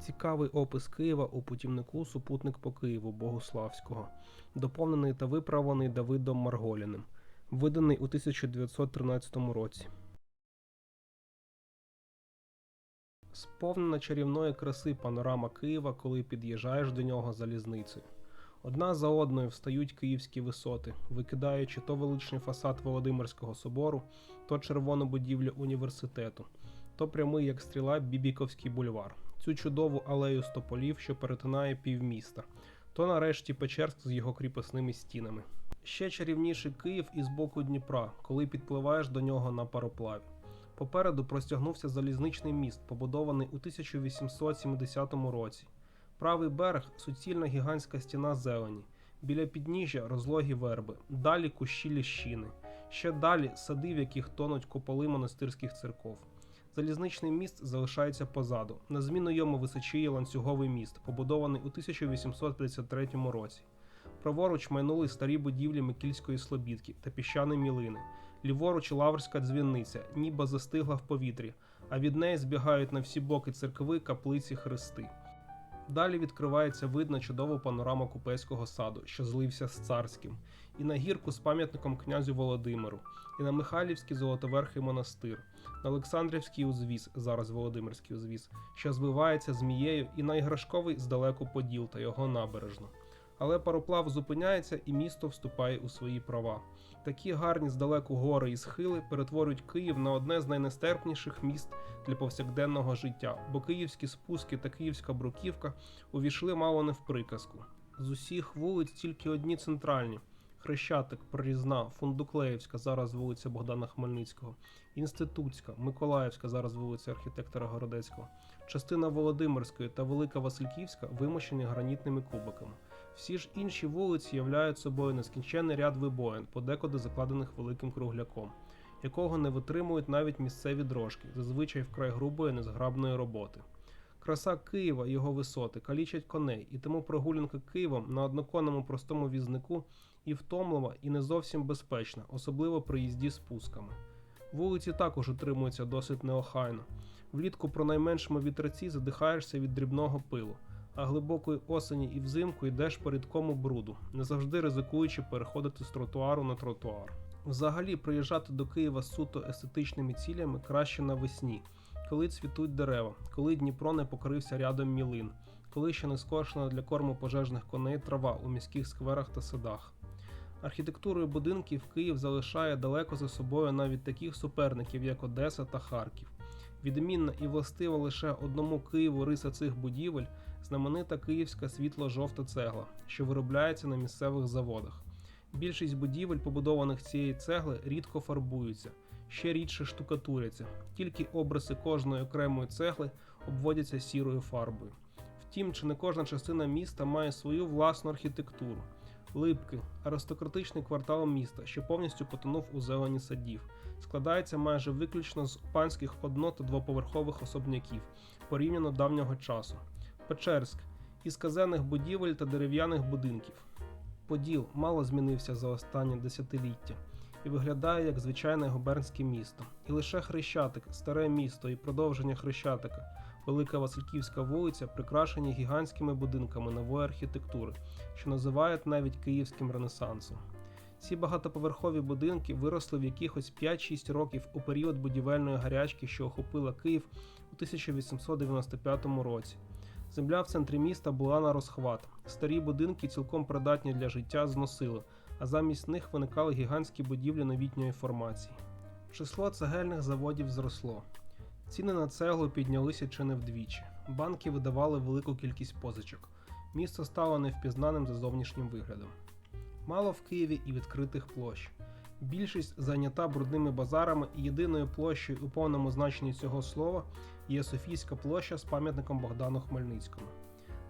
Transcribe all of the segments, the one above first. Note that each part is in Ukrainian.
Цікавий опис Києва у путівнику Супутник по Києву Богуславського, доповнений та виправлений Давидом Марголіним, виданий у 1913 році. Сповнена чарівної краси панорама Києва, коли під'їжджаєш до нього залізницею. Одна за одною встають київські висоти, викидаючи то величний фасад Володимирського собору, то червону будівлю університету, то прямий як стріла Бібіковський бульвар, цю чудову алею стополів, що перетинає півміста, то нарешті Печерськ з його кріпосними стінами. Ще чарівніший Київ із боку Дніпра, коли підпливаєш до нього на пароплаві. Попереду простягнувся залізничний міст, побудований у 1870 році. Правий берег суцільна гігантська стіна зелені, біля підніжжя розлогі верби, далі кущі ліщини, ще далі сади, в яких тонуть куполи монастирських церков. Залізничний міст залишається позаду. На зміну йому височіє ланцюговий міст, побудований у 1853 році. Праворуч майнули старі будівлі Микільської Слобідки та піщани мілини. Ліворуч лаврська дзвіниця, ніби застигла в повітрі, а від неї збігають на всі боки церкви, каплиці, хрести. Далі відкривається вид на чудову панораму Купейського саду, що злився з царським, і на гірку з пам'ятником князю Володимиру, і на Михайлівський Золотоверхий монастир, на Олександрівський узвіз, зараз Володимирський узвіз, що звивається змією, і на іграшковий здалеку Поділ та його набережну. Але пароплав зупиняється і місто вступає у свої права. Такі гарні здалеку гори і схили перетворюють Київ на одне з найнестерпніших міст для повсякденного життя, бо київські спуски та київська бруківка увійшли мало не в приказку. З усіх вулиць тільки одні центральні: Хрещатик, Прорізна, Фундуклеївська, зараз вулиця Богдана Хмельницького, Інститутська, Миколаївська, зараз вулиця архітектора Городецького, частина Володимирської та Велика Васильківська вимощені гранітними кубиками. Всі ж інші вулиці являють собою нескінченний ряд вибоїн, подекуди закладених великим кругляком, якого не витримують навіть місцеві дрожки, зазвичай вкрай грубої незграбної роботи. Краса Києва і його висоти калічать коней, і тому прогулянка Києвом на одноконному простому візнику і втомлива, і не зовсім безпечна, особливо при їзді спусками. Вулиці також утримуються досить неохайно. Влітку про найменшому вітерці задихаєшся від дрібного пилу а глибокої осені і взимку йдеш по рідкому бруду, не завжди ризикуючи переходити з тротуару на тротуар. Взагалі, приїжджати до Києва суто естетичними цілями краще навесні, коли цвітуть дерева, коли Дніпро не покрився рядом мілин, коли ще не скошена для корму пожежних коней трава у міських скверах та садах. Архітектурою будинків Київ залишає далеко за собою навіть таких суперників, як Одеса та Харків. Відмінна і властива лише одному Києву риса цих будівель знаменита київська світло-жовта цегла, що виробляється на місцевих заводах. Більшість будівель, побудованих цієї цегли, рідко фарбуються, ще рідше штукатуряться, тільки обриси кожної окремої цегли обводяться сірою фарбою. Втім, чи не кожна частина міста має свою власну архітектуру. Липки, аристократичний квартал міста, що повністю потонув у зелені садів, складається майже виключно з панських одно- та двоповерхових особняків порівняно давнього часу. Печерськ із казенних будівель та дерев'яних будинків. Поділ мало змінився за останні десятиліття і виглядає як звичайне губернське місто. І лише Хрещатик, старе місто і продовження Хрещатика, Велика Васильківська вулиця прикрашені гігантськими будинками нової архітектури, що називають навіть Київським Ренесансом. Ці багатоповерхові будинки виросли в якихось 5-6 років у період будівельної гарячки, що охопила Київ у 1895 році. Земля в центрі міста була на розхват. Старі будинки, цілком придатні для життя, зносили, а замість них виникали гігантські будівлі новітньої формації. Число цегельних заводів зросло. Ціни на цеглу піднялися чи не вдвічі. Банки видавали велику кількість позичок. Місто стало невпізнаним за зовнішнім виглядом. Мало в Києві і відкритих площ. Більшість зайнята брудними базарами і єдиною площею у повному значенні цього слова є Софійська площа з пам'ятником Богдану Хмельницькому.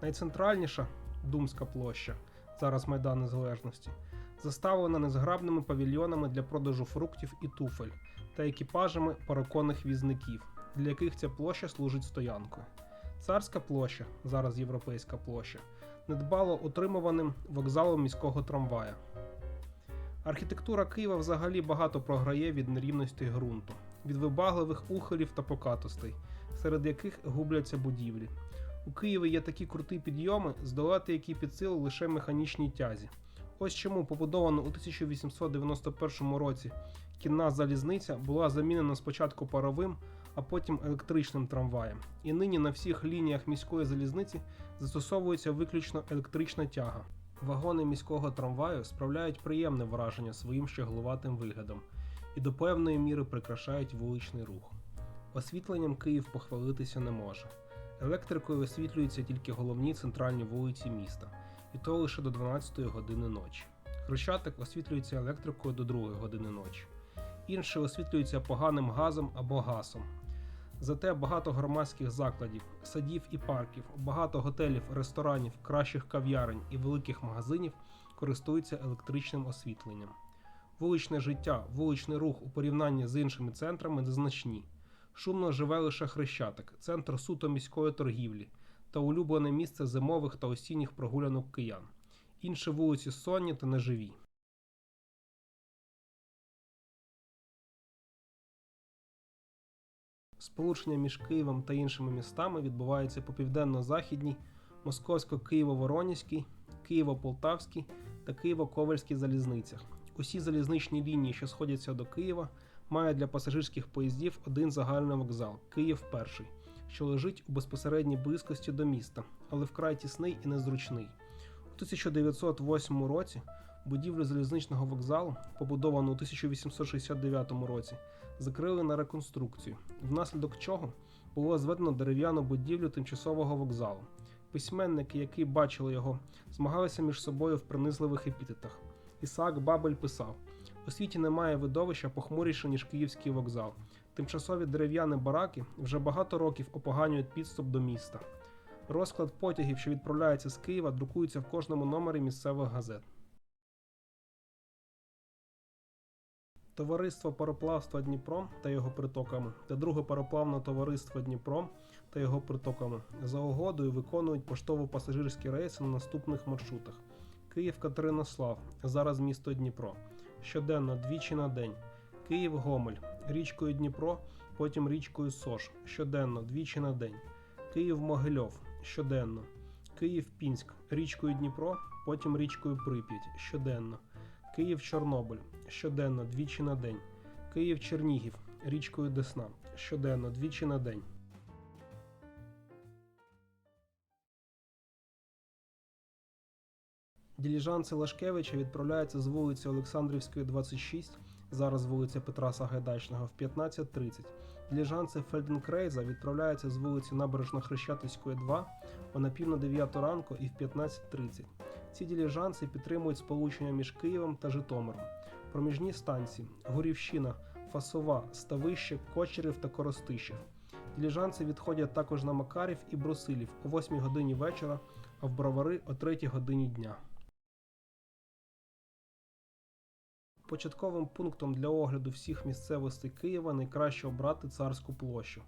Найцентральніша Думська площа, зараз Майдан Незалежності, заставлена незграбними павільйонами для продажу фруктів і туфель та екіпажами параконних візників, для яких ця площа служить стоянкою. Царська площа, зараз Європейська площа, недбало утримуваним вокзалом міського трамвая. Архітектура Києва взагалі багато програє від нерівності ґрунту, від вибагливих ухилів та покатостей, серед яких губляться будівлі. У Києві є такі круті підйоми, здолати які під силу лише механічній тязі. Ось чому побудована у 1891 році кінна залізниця була замінена спочатку паровим, а потім електричним трамваєм. І нині на всіх лініях міської залізниці застосовується виключно електрична тяга. Вагони міського трамваю справляють приємне враження своїм щаглуватим виглядом і до певної міри прикрашають вуличний рух. Освітленням Київ похвалитися не може. Електрикою освітлюються тільки головні центральні вулиці міста, і то лише до 12 години ночі. Хрещатик освітлюється електрикою до 2 години ночі. Інші освітлюються поганим газом або гасом. Зате багато громадських закладів, садів і парків, багато готелів, ресторанів, кращих кав'ярень і великих магазинів користуються електричним освітленням. Вуличне життя, вуличний рух у порівнянні з іншими центрами незначні. Шумно живе лише Хрещатик, центр суто міської торгівлі та улюблене місце зимових та осінніх прогулянок киян. Інші вулиці сонні та неживі. Сполучення між Києвом та іншими містами відбувається по південно-західній, Московсько-Києво-Воронізькій, Києво-Полтавській та Києво-Ковальській залізницях. Усі залізничні лінії, що сходяться до Києва, мають для пасажирських поїздів один загальний вокзал Київ перший, що лежить у безпосередній близькості до міста, але вкрай тісний і незручний. У 1908 році будівлю залізничного вокзалу, побудовану у 1869 році, закрили на реконструкцію, внаслідок чого було зведено дерев'яну будівлю тимчасового вокзалу. Письменники, які бачили його, змагалися між собою в принизливих епітетах. Ісаак Бабель писав: у світі немає видовища похмуріше, ніж Київський вокзал. Тимчасові дерев'яні бараки вже багато років опоганюють підступ до міста. Розклад потягів, що відправляються з Києва, друкується в кожному номері місцевих газет. Товариство пароплавства Дніпро та його притоками та друге пароплавне товариство Дніпро та його притоками за угодою виконують поштово-пасажирські рейси на наступних маршрутах: Київ Катеринослав, зараз місто Дніпро. Щоденно двічі на день. Київ Гомель, річкою Дніпро, потім річкою Сош. Щоденно двічі на день. Київ Могильов. Щоденно. Київ Пінськ, річкою Дніпро, потім річкою Прип'ять. Щоденно. Київ Чорнобиль. Щоденно двічі на день. Київ Чернігів, річкою Десна. Щоденно двічі на день. Діліжанці Лашкевича відправляються з вулиці Олександрівської, 26, зараз вулиця Петра Сагайдачного, в 15.30. Діліжанці Фельденкрейза відправляються з вулиці Набережно-Хрещатицької, 2 о на пів на 9 ранку і в 15.30. Ці діліжанці підтримують сполучення між Києвом та Житомиром. Проміжні станції Горівщина, Фасова, Ставище, Кочерів та Коростишів. Діліжанці відходять також на Макарів і Брусилів о 8 годині вечора, а в Бровари о 3 годині дня. Початковим пунктом для огляду всіх місцевостей Києва найкраще обрати царську площу,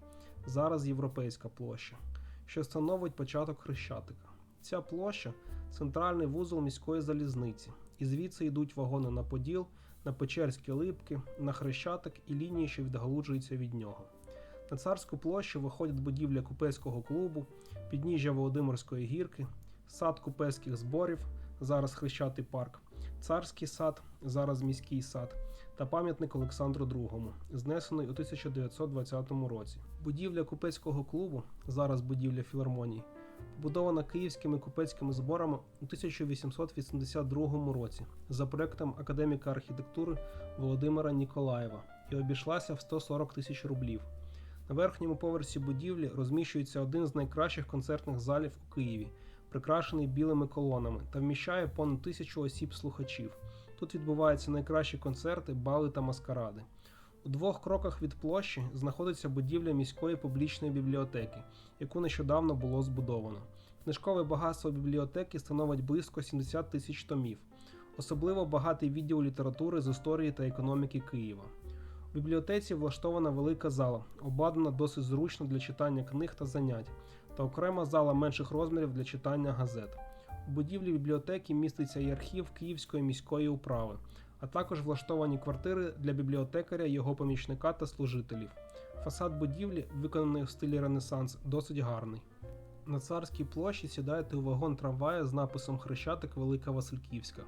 зараз Європейська площа, що становить початок Хрещатика. Ця площа центральний вузол міської залізниці, і звідси йдуть вагони на Поділ, на Печерські липки, на Хрещатик і лінії, що відгалуджуються від нього. На царську площу виходять будівля купецького клубу, підніжжя Володимирської гірки, сад купецьких зборів, зараз Хрещатий парк, царський сад, зараз міський сад, та пам'ятник Олександру II, знесений у 1920 році. Будівля купецького клубу, зараз будівля філармонії, побудована київськими купецькими зборами у 1882 році за проектом академіка архітектури Володимира Ніколаєва і обійшлася в 140 тисяч рублів. На верхньому поверсі будівлі розміщується один з найкращих концертних залів у Києві, прикрашений білими колонами та вміщає понад тисячу осіб слухачів. Тут відбуваються найкращі концерти, бали та маскаради. У двох кроках від площі знаходиться будівля міської публічної бібліотеки, яку нещодавно було збудовано. Книжкове багатство бібліотеки становить близько 70 тисяч томів, особливо багатий відділ літератури з історії та економіки Києва. У бібліотеці влаштована велика зала, обладнана досить зручно для читання книг та занять, та окрема зала менших розмірів для читання газет. У будівлі бібліотеки міститься і архів Київської міської управи, а також влаштовані квартири для бібліотекаря, його помічника та служителів. Фасад будівлі, виконаний в стилі Ренесанс, досить гарний. На царській площі сідайте у вагон трамвая з написом Хрещатик Велика Васильківська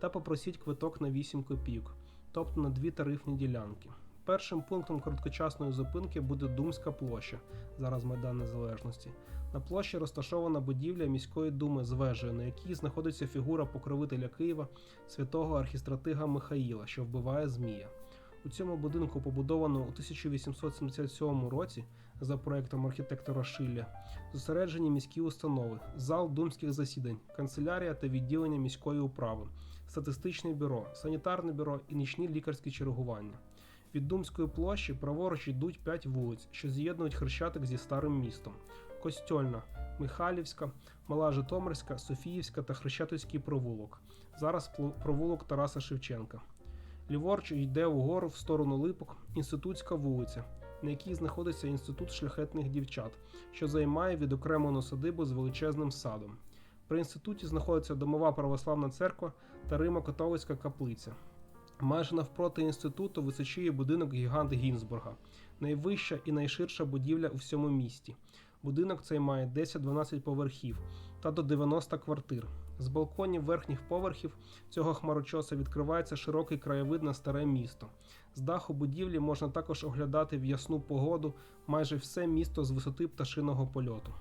та попросіть квиток на 8 копійок, тобто на дві тарифні ділянки. Першим пунктом короткочасної зупинки буде Думська площа, зараз Майдан Незалежності. На площі розташована будівля міської думи з вежею, на якій знаходиться фігура покровителя Києва святого архістратига Михаїла, що вбиває Змія. У цьому будинку, побудовано у 1877 році за проектом архітектора Шилля, зосереджені міські установи, зал думських засідань, канцелярія та відділення міської управи, статистичне бюро, санітарне бюро і нічні лікарські чергування. Від Думської площі праворуч йдуть п'ять вулиць, що з'єднують Хрещатик зі старим містом: Костьольна, Михайлівська, Мала Житомирська, Софіївська та Хрещатицький провулок. Зараз провулок Тараса Шевченка. Ліворуч йде угору в сторону Липок Інститутська вулиця, на якій знаходиться інститут шляхетних дівчат, що займає відокремлену садибу з величезним садом. При інституті знаходиться домова православна церква та Римо-католицька каплиця. Майже навпроти інституту височіє будинок гігант Гінзбурга, найвища і найширша будівля у всьому місті. Будинок цей має 10-12 поверхів та до 90 квартир. З балконів верхніх поверхів цього хмарочоса відкривається широкий краєвид на старе місто. З даху будівлі можна також оглядати в ясну погоду майже все місто з висоти пташиного польоту.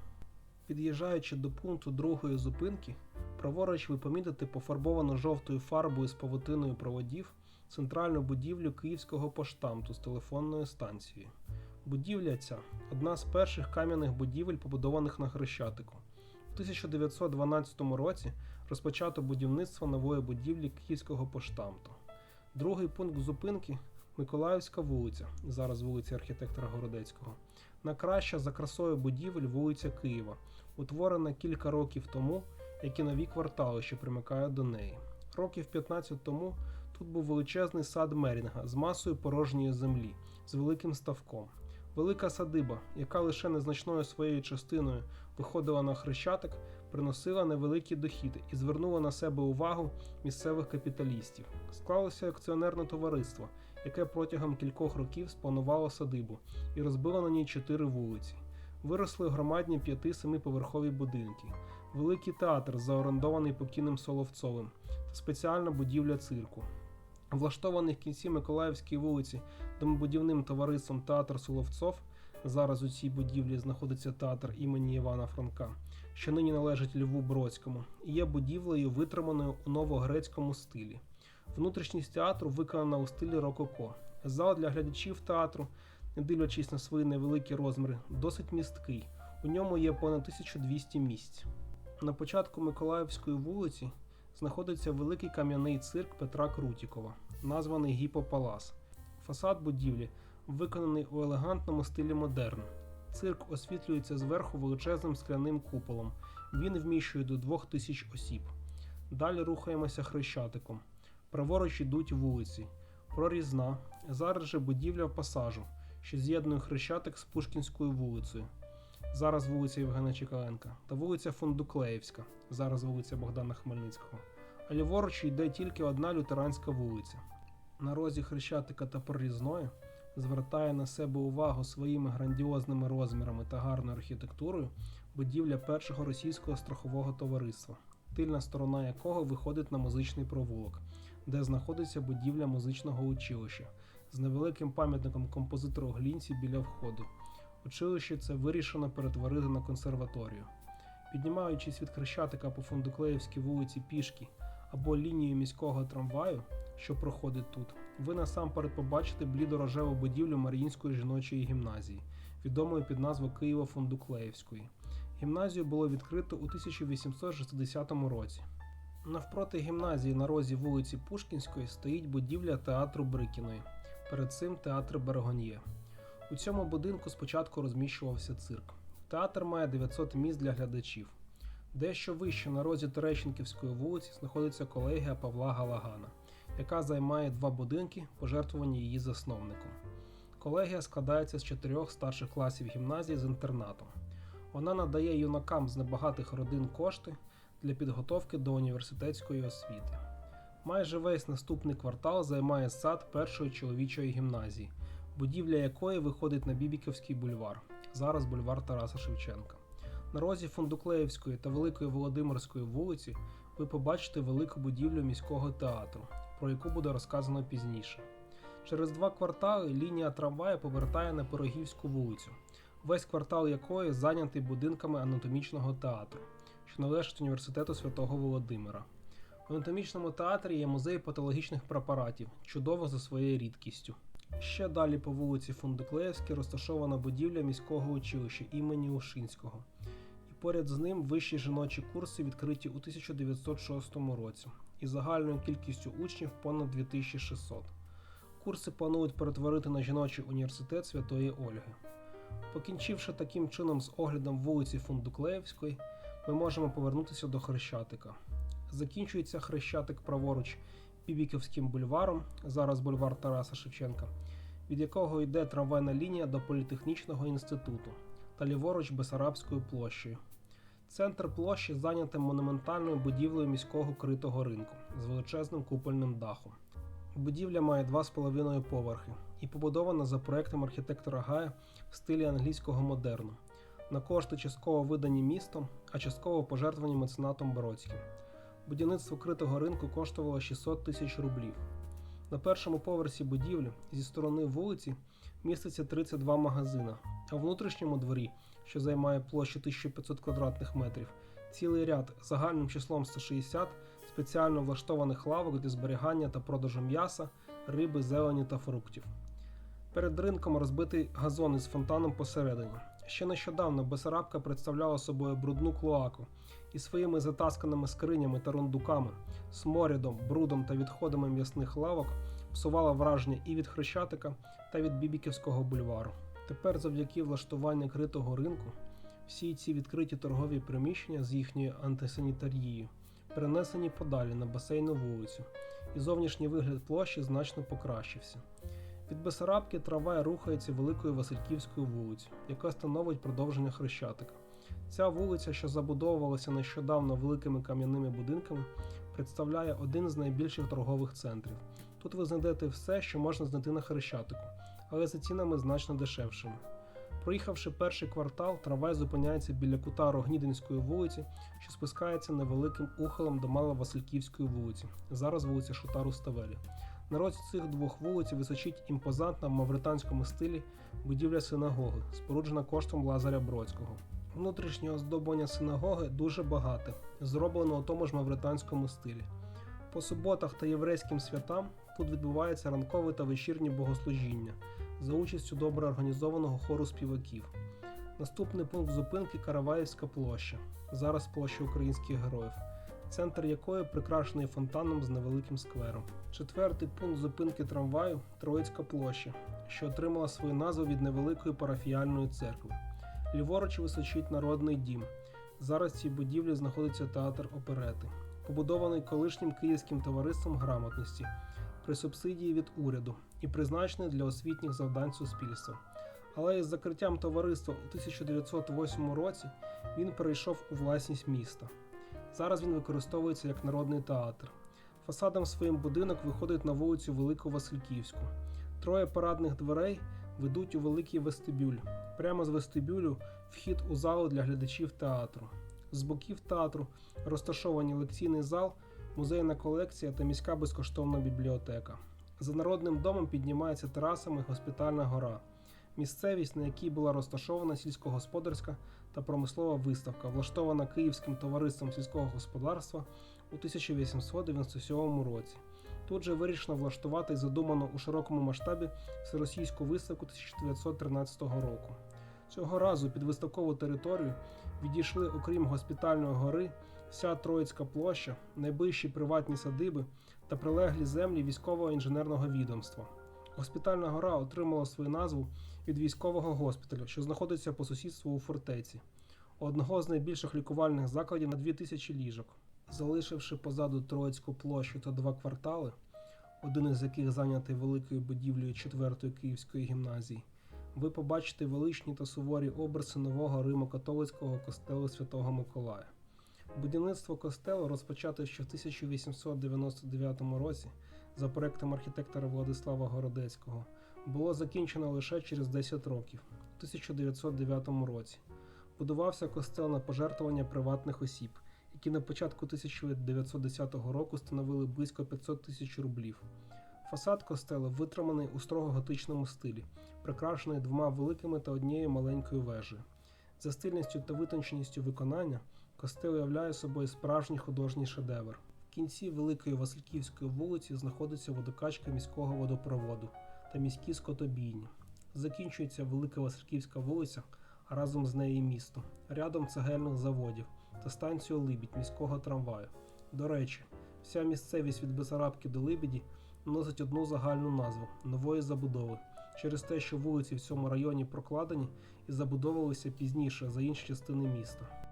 Під'їжджаючи до пункту другої зупинки, праворуч ви помітите пофарбовану жовтою фарбою з павутиною проводів центральну будівлю Київського поштамту з телефонною станцією. Будівля ця одна з перших кам'яних будівель, побудованих на Хрещатику. У 1912 році розпочато будівництво нової будівлі Київського поштамту. Другий пункт зупинки Миколаївська вулиця, зараз вулиця архітектора Городецького. Найкраща за красою будівель вулиця Києва, утворена кілька років тому, як і нові квартали, що примикають до неї. Років 15 тому тут був величезний сад Мерінга з масою порожньої землі, з великим ставком. Велика садиба, яка лише незначною своєю частиною виходила на хрещатик, приносила невеликий дохід і звернула на себе увагу місцевих капіталістів. Склалося акціонерне товариство, яке протягом кількох років спланувало садибу і розбило на ній чотири вулиці. Виросли громадні п'яти-семиповерхові будинки, великий театр, заорендований покійним Соловцовим, та спеціальна будівля цирку. Влаштований в кінці Миколаївської вулиці домобудівним товариством Театр Соловцов. Зараз у цій будівлі знаходиться театр імені Івана Франка, що нині належить Льву Бродському, і є будівлею, витриманою у новогрецькому стилі. Внутрішність театру виконана у стилі рококо. Зал для глядачів театру, не дивлячись на свої невеликі розміри, досить місткий. У ньому є понад 1200 місць. На початку Миколаївської вулиці знаходиться великий кам'яний цирк Петра Крутікова, названий Гіпопалас. Фасад будівлі виконаний у елегантному стилі модерн. Цирк освітлюється зверху величезним скляним куполом. Він вміщує до 2000 осіб. Далі рухаємося хрещатиком. Праворуч йдуть вулиці. Прорізна. Зараз же будівля пасажу, що з'єднує хрещатик з Пушкінською вулицею. Зараз вулиця Євгена Чекаленка та вулиця Фондуклеївська, зараз вулиця Богдана Хмельницького. А ліворуч йде тільки одна лютеранська вулиця. На розі Хрещатика та Прорізної звертає на себе увагу своїми грандіозними розмірами та гарною архітектурою будівля першого російського страхового товариства, тильна сторона якого виходить на музичний провулок, де знаходиться будівля музичного училища з невеликим пам'ятником композитору Глінці біля входу. Училище це вирішено перетворити на консерваторію. Піднімаючись від Хрещатика по Фондуклеївській вулиці пішки або лінією міського трамваю, що проходить тут, ви насамперед побачите блідорожеву будівлю Маріїнської жіночої гімназії, відомої під назвою Києво-Фондуклеївської. Гімназію було відкрито у 1860 році. Навпроти гімназії на розі вулиці Пушкінської стоїть будівля театру Брикіної, перед цим театр Берегоньє. У цьому будинку спочатку розміщувався цирк. Театр має 900 місць для глядачів. Дещо вище на розі Терещенківської вулиці знаходиться колегія Павла Галагана, яка займає два будинки, пожертвовані її засновником. Колегія складається з чотирьох старших класів гімназії з інтернатом. Вона надає юнакам з небагатих родин кошти для підготовки до університетської освіти. Майже весь наступний квартал займає сад першої чоловічої гімназії, будівля якої виходить на Бібіківський бульвар, зараз бульвар Тараса Шевченка. На розі Фундуклеївської та Великої Володимирської вулиці ви побачите велику будівлю міського театру, про яку буде розказано пізніше. Через два квартали лінія трамваю повертає на Пирогівську вулицю, весь квартал якої зайнятий будинками анатомічного театру, що належить університету святого Володимира. В анатомічному театрі є музей патологічних препаратів, чудово за своєю рідкістю. Ще далі по вулиці Фундуклеївській розташована будівля міського училища імені Ушинського. І поряд з ним вищі жіночі курси відкриті у 1906 році із загальною кількістю учнів понад 2600. Курси планують перетворити на жіночий університет Святої Ольги. Покінчивши таким чином з оглядом вулиці Фундуклеївської, ми можемо повернутися до Хрещатика. Закінчується Хрещатик праворуч Бібіківським бульваром, зараз бульвар Тараса Шевченка, від якого йде трамвайна лінія до Політехнічного інституту та ліворуч Бесарабською площею. Центр площі зайнятий монументальною будівлею міського критого ринку з величезним купольним дахом. Будівля має 2,5 поверхи і побудована за проектом архітектора Гая в стилі англійського модерну. На кошти частково видані містом, а частково пожертвовані меценатом Бродським. Будівництво критого ринку коштувало 600 тисяч рублів. На першому поверсі будівлі зі сторони вулиці міститься 32 магазина, а в внутрішньому дворі, що займає площу 1500 квадратних метрів, цілий ряд загальним числом 160 спеціально влаштованих лавок для зберігання та продажу м'яса, риби, зелені та фруктів. Перед ринком розбитий газон із фонтаном посередині. Ще нещодавно Бесарабка представляла собою брудну клоаку і своїми затасканими скринями та рундуками, сморідом, брудом та відходами м'ясних лавок псувала враження і від Хрещатика та від Бібіківського бульвару. Тепер, завдяки влаштуванню критого ринку, всі ці відкриті торгові приміщення з їхньою антисанітарією перенесені подалі на басейну вулицю, і зовнішній вигляд площі значно покращився. Від Бесарабки трамвай рухається великою Васильківською вулицею, яка становить продовження Хрещатика. Ця вулиця, що забудовувалася нещодавно великими кам'яними будинками, представляє один з найбільших торгових центрів. Тут ви знайдете все, що можна знайти на Хрещатику, але за цінами значно дешевшими. Проїхавши перший квартал, трамвай зупиняється біля кута Рогнідинської вулиці, що спускається невеликим ухилом до Маловасильківської вулиці, зараз вулиця Шутару Ставелі. На цих двох вулиць височить імпозантна в мавританському стилі будівля синагоги, споруджена коштом Лазаря Бродського. Внутрішнє оздоблення синагоги дуже багате, зроблено у тому ж мавританському стилі. По суботах та єврейським святам тут відбувається ранкове та вечірнє богослужіння за участю добре організованого хору співаків. Наступний пункт зупинки Караваївська площа, зараз площа українських героїв, центр якої прикрашений фонтаном з невеликим сквером. Четвертий пункт зупинки трамваю Троїцька площа, що отримала свою назву від невеликої парафіяльної церкви. Ліворуч височить народний дім. Зараз в цій будівлі знаходиться театр оперети, побудований колишнім київським товариством грамотності при субсидії від уряду і призначений для освітніх завдань суспільства. Але із закриттям товариства у 1908 році він перейшов у власність міста. Зараз він використовується як народний театр. Фасадом своїм будинок виходить на вулицю Велику Васильківську. Троє парадних дверей ведуть у великий вестибюль. Прямо з вестибюлю вхід у залу для глядачів театру. З боків театру розташовані лекційний зал, музейна колекція та міська безкоштовна бібліотека. За народним домом піднімається терасами госпітальна гора, місцевість, на якій була розташована сільськогосподарська та промислова виставка, влаштована Київським товариством сільського господарства у 1897 році. Тут же вирішено влаштувати і задумано у широкому масштабі всеросійську виставку 1913 року. Цього разу під виставкову територію відійшли, окрім госпітальної гори, вся Троїцька площа, найближчі приватні садиби та прилеглі землі військового інженерного відомства. Госпітальна гора отримала свою назву від військового госпіталю, що знаходиться по сусідству у фортеці, одного з найбільших лікувальних закладів на 2000 ліжок. Залишивши позаду Троїцьку площу та два квартали, один із яких зайнятий великою будівлею 4-ї Київської гімназії, ви побачите величні та суворі образи нового Римо-католицького костелу Святого Миколая. Будівництво костелу розпочате ще в 1899 році за проектом архітектора Владислава Городецького, було закінчено лише через 10 років, у 1909 році. Будувався костел на пожертвування приватних осіб, які на початку 1910 року становили близько 500 тисяч рублів. Фасад костела витриманий у строго готичному стилі, прикрашений двома великими та однією маленькою вежею. За стильністю та витонченістю виконання костел уявляє собою справжній художній шедевр. Кінці Великої Васильківської вулиці знаходиться водокачка міського водопроводу та міські скотобійні. Закінчується Велика Васильківська вулиця, а разом з нею місто, рядом цегельних заводів та станцію Либідь міського трамваю. До речі, вся місцевість від Бесарабки до Либіді носить одну загальну назву нової забудови, через те, що вулиці в цьому районі прокладені і забудовувалися пізніше за інші частини міста.